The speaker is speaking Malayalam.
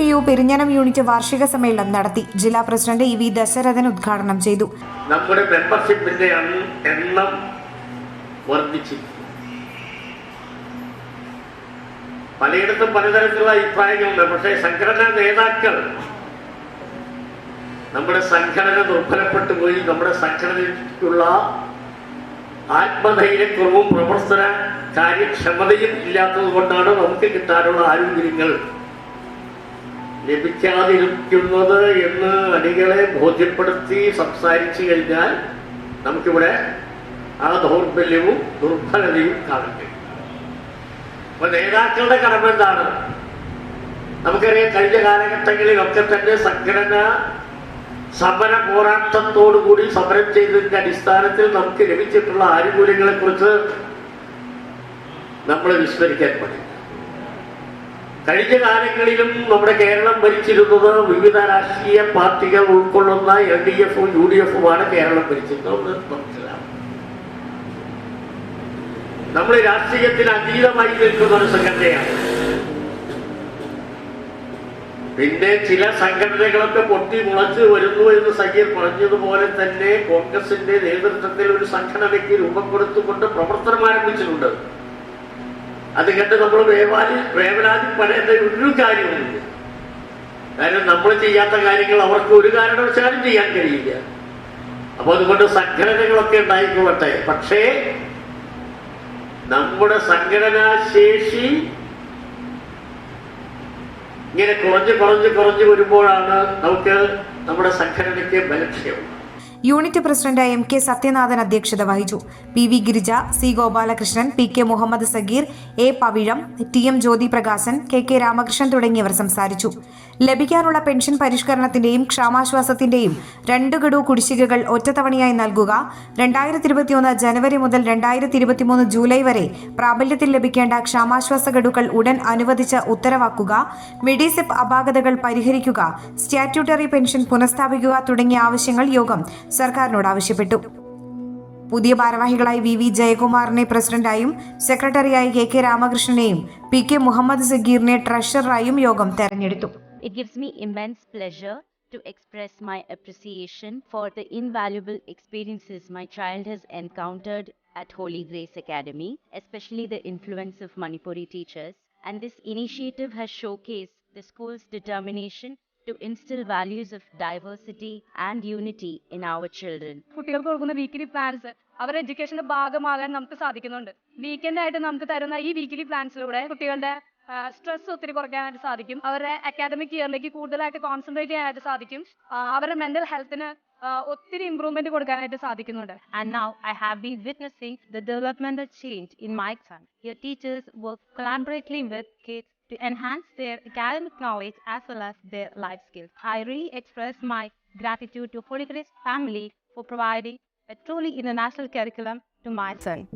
പി യു പെരിഞ്ഞനം യൂണിറ്റ് വാർഷിക സമ്മേളനം നടത്തി. ജില്ലാ പ്രസിഡന്റ് ഇ വി ദശരഥൻ ഉദ്ഘാടനം ചെയ്തു. നമ്മുടെ മെമ്പർഷിപ്പിന്റെ എണ്ണം പലയിടത്തും പലതരത്തിലുള്ള അഭിപ്രായങ്ങളുണ്ട്. പക്ഷേ സംഘടനാ നേതാക്കൾ നമ്മുടെ സംഘടന ദുർബലപ്പെട്ടു പോയി. നമ്മുടെ സംഘടനയ്ക്കുള്ള ആത്മധൈര്യക്കുറവും പ്രവർത്തന കാര്യക്ഷമതയും ഇല്ലാത്തത് കൊണ്ടാണ് നമുക്ക് കിട്ടാനുള്ള ആനുകൂല്യങ്ങൾ ലഭിക്കാതിരിക്കുന്നത് എന്ന് അണികളെ ബോധ്യപ്പെടുത്തി സംസാരിച്ചു കഴിഞ്ഞാൽ നമുക്കിവിടെ ആ ദൗർബല്യവും ദുർബലതയും കാണട്ടെ. അപ്പൊ നേതാക്കളുടെ കടമ എന്താണ്? നമുക്കറിയാം കഴിഞ്ഞ കാലഘട്ടങ്ങളിലൊക്കെ തന്നെ സംഘടന സമര പോരാട്ടത്തോടുകൂടി സമരം ചെയ്തതിന്റെ അടിസ്ഥാനത്തിൽ നമുക്ക് ലഭിച്ചിട്ടുള്ള ആനുകൂല്യങ്ങളെ കുറിച്ച് നമ്മൾ വിസ്മരിക്കാൻ പാടില്ല. കഴിഞ്ഞ കാലങ്ങളിലും നമ്മുടെ കേരളം ഭരിച്ചിരുന്നത് വിവിധ രാഷ്ട്രീയ പാർട്ടികൾ ഉൾക്കൊള്ളുന്ന എൽ ഡി എഫും യു ഡി എഫുമാണ് കേരളം ഭരിച്ചിരുന്നത്. നമ്മൾ രാഷ്ട്രീയത്തിന് അതീതമായി നിൽക്കുന്ന ഒരു സംഘടനയാണ്. പിന്നെ ചില സംഘടനകളൊക്കെ പൊട്ടി മുളച്ച് വരുന്നു എന്ന് സഖീർ പറഞ്ഞതുപോലെ തന്നെ കോൺഗ്രസിന്റെ നേതൃത്വത്തിൽ ഒരു സംഘടനയ്ക്ക് രൂപം കൊടുത്തുകൊണ്ട് പ്രവർത്തനം ആരംഭിച്ചിട്ടുണ്ട്. അത് കണ്ട് നമ്മൾ വേവാലി വേവലാതി പറയേണ്ട ഒരു കാര്യവുമില്ല. കാരണം നമ്മൾ ചെയ്യാത്ത കാര്യങ്ങൾ അവർക്ക് ഒരു കാരണവശാലും ചെയ്യാൻ കഴിയില്ല. അപ്പൊ അതുകൊണ്ട് സംഘടനകളൊക്കെ ഉണ്ടായിക്കൊള്ളട്ടെ. പക്ഷേ നമ്മുടെ സംഘടനാ ശേഷി ഇങ്ങനെ കുറഞ്ഞ് കുറഞ്ഞ് കുറഞ്ഞ് വരുമ്പോഴാണ് നമുക്ക് നമ്മുടെ സംഘടനയ്ക്ക് ബലക്ഷയം unit president M K Sathyanathan അധ്യക്ഷത വഹിച്ചു. P V Girija C Gopalakrishnan P K Muhammad Sagir A Pavizham T M Jyothi Prakashan K K Ramakrishnan തുടങ്ങിയവർ സംസാരിച്ചു. ലഭിക്കാനുള്ള പെൻഷൻ പരിഷ്കരണത്തിന്റെയും ക്ഷാമാശ്വാസത്തിന്റെയും രണ്ട് ഗഡു കുടിശ്ശികകൾ ഒറ്റത്തവണയായി നൽകുക. രണ്ടായിരത്തി ഇരുപത്തിയൊന്ന് ജനുവരി മുതൽ രണ്ടായിരത്തി ഇരുപത്തിമൂന്ന് ജൂലൈ വരെ പ്രാബല്യത്തിൽ ലഭിക്കേണ്ട ക്ഷാമാശ്വാസ ഗഡുക്കൾ ഉടൻ അനുവദിച്ച് ഉത്തരവാക്കുക. മെഡിസിപ്പ് അപാകതകൾ പരിഹരിക്കുക. സ്റ്റാറ്റ്യൂട്ടറി പെൻഷൻ പുനഃസ്ഥാപിക്കുക തുടങ്ങിയ ആവശ്യങ്ങൾ യോഗം സർക്കാരിനോട് ആവശ്യപ്പെട്ടു പുതിയ ഭാരവാഹികളായി വി വി ജയകുമാറിനെ പ്രസിഡന്റായും സെക്രട്ടറിയായി കെ കെ രാമകൃഷ്ണനെയും പി കെ മുഹമ്മദ് സഗീറിനെ ട്രഷററായും യോഗം തെരഞ്ഞെടുത്തു It gives me immense pleasure to express my appreciation for the invaluable experiences my child has encountered at Holy Grace Academy, especially the influence of Manipuri teachers. And this initiative has showcased the school's determination to instill values of diversity and unity in our children. കുട്ടികൾക്ക് കൊടുക്കുന്ന വീക്കിലി പ്ലാൻസ് അവരുടെ എഡ്യൂക്കേഷന്റെ ഭാഗമാകാൻ നമുക്ക് സാധിക്കുന്നുണ്ട് വീക്കെൻഡ് ആയിട്ട് നമുക്ക് തരുന്ന ഈ വീക്കിലി പ്ലാൻസിലൂടെ കുട്ടികളുടെ സ്ട്രെസ് ഒത്തിരി കുറയ്ക്കാനായിട്ട് സാധിക്കും അവരുടെ അക്കാദമിക് ഇയറിലേക്ക് കൂടുതലായിട്ട് കോൺസെൻട്രേറ്റ് ചെയ്യാനായിട്ട് സാധിക്കും അവരുടെ മെന്റൽ ഹെൽത്തിന് ഒത്തിരി ഇമ്പ്രൂവ്മെന്റ് കൊടുക്കാനായിട്ട് സാധിക്കുന്നുണ്ട് And now I have been witnessing the developmental change in my son. Your teachers work collaboratively with kids to enhance their academic knowledge as well as their life skills. I really express my gratitude to Holy Grace family for providing a truly international curriculum to my son.